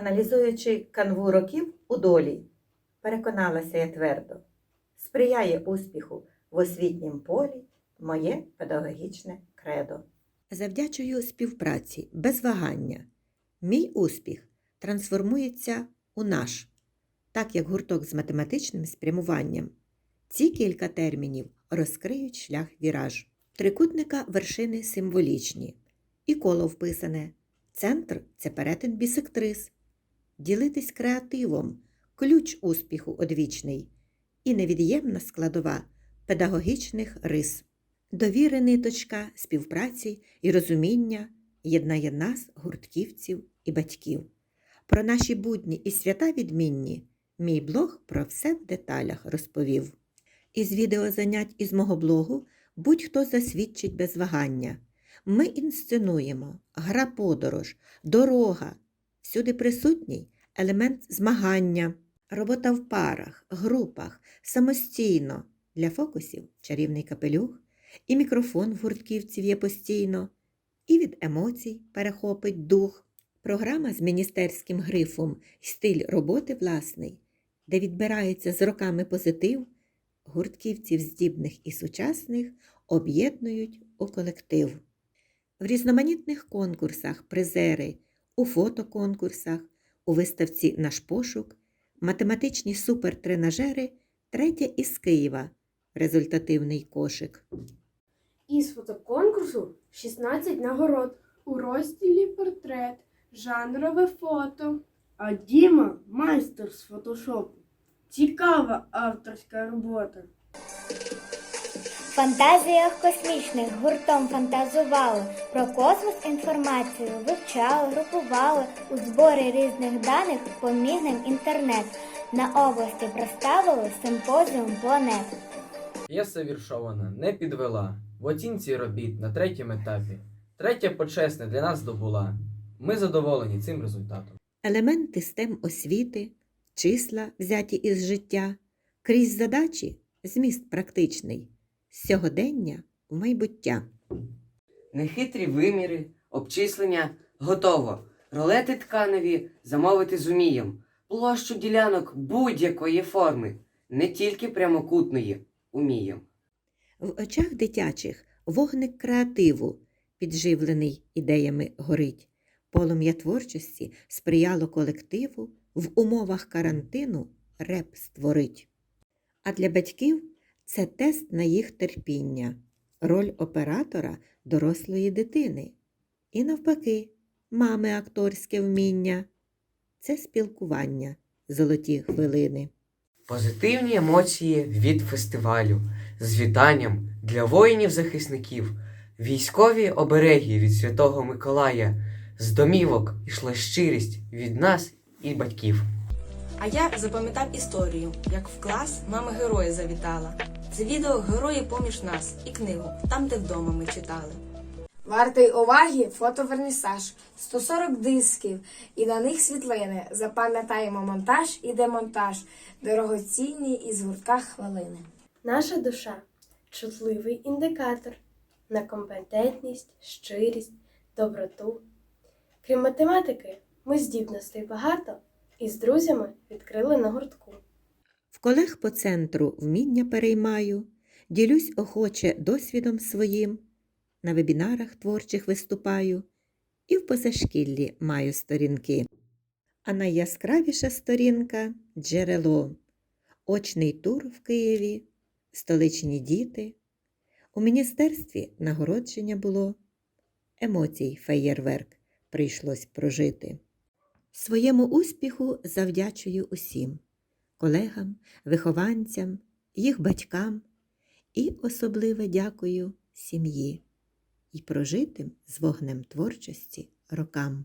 Аналізуючи канву років у долі, переконалася я твердо, сприяє успіху в освітнім полі моє педагогічне кредо. Завдячую співпраці без вагання. Мій успіх трансформується у наш, так як гурток з математичним спрямуванням. Ці кілька термінів розкриють шлях віраж. Трикутника вершини символічні, і коло вписане. Центр це перетин бісектрис. Ділитись креативом ключ успіху одвічний і невід'ємна складова педагогічних рис. Довіри ниточка співпраці і розуміння єднає нас, гуртківців і батьків. Про наші будні і свята відмінні мій блог про все в деталях розповів. Із відеозанять із мого блогу будь-хто засвідчить без вагання. Ми інсценуємо гра подорож, дорога, всюди присутній елемент змагання, робота в парах, групах, самостійно. Для фокусів чарівний капелюх, і мікрофон в гуртківців є постійно, і від емоцій перехопить дух. Програма з міністерським грифом стиль роботи власний, де відбирається з роками позитив, гуртківців здібних і сучасних об'єднують у колектив. В різноманітних конкурсах призери, у фотоконкурсах, у виставці Наш пошук, математичні супертренажери, третя із Києва, результативний кошик. Із фотоконкурсу 16 нагород. У розділі портрет, жанрове фото. А Діма майстер з фотошопу. Цікава авторська робота. Фантазіях космічних гуртом фантазували, про космос інформацію вивчали, групували, у зборі різних даних поміг нам інтернет. На області представили симпозіум планет. П'єса віршована не підвела в оцінці робіт на третьому етапі. Третя почесне для нас здобула. Ми задоволені цим результатом. Елементи STEM освіти, числа, взяті із життя, крізь задачі зміст практичний, з сьогодення в майбуття. Нехитрі виміри, обчислення готово. Ролети тканові замовити зумієм. Площу ділянок будь-якої форми, не тільки прямокутної, умієм. В очах дитячих вогник креативу, підживлений ідеями горить. Полум'я творчості сприяло колективу в умовах карантину реп створить. А для батьків це тест на їх терпіння, роль оператора дорослої дитини. І навпаки, мами акторське вміння це спілкування, золоті хвилини. Позитивні емоції від фестивалю з вітанням для воїнів-захисників, військові обереги від Святого Миколая, з домівок ішла щирість від нас і батьків. А я запам'ятав історію, як в клас мама героя завітала. Це відео Герої поміж нас і книгу, там, де вдома ми читали. Вартий уваги фотовернісаж. 140 дисків і на них світлини. Запам'ятаємо монтаж і демонтаж. Дорогоцінні із гуртка хвилини. Наша душа чутливий індикатор на компетентність, щирість, доброту. Крім математики, ми здібностей багато і з друзями відкрили на гуртку. Колег по центру вміння переймаю, ділюсь охоче досвідом своїм, на вебінарах творчих виступаю і в позашкіллі маю сторінки. А найяскравіша сторінка джерело, очний тур в Києві, столичні діти. У міністерстві нагородження було, емоцій феєрверк прийшлось прожити. Своєму успіху завдячую усім колегам, вихованцям, їх батькам і особливе дякую сім'ї і прожитим з вогнем творчості рокам.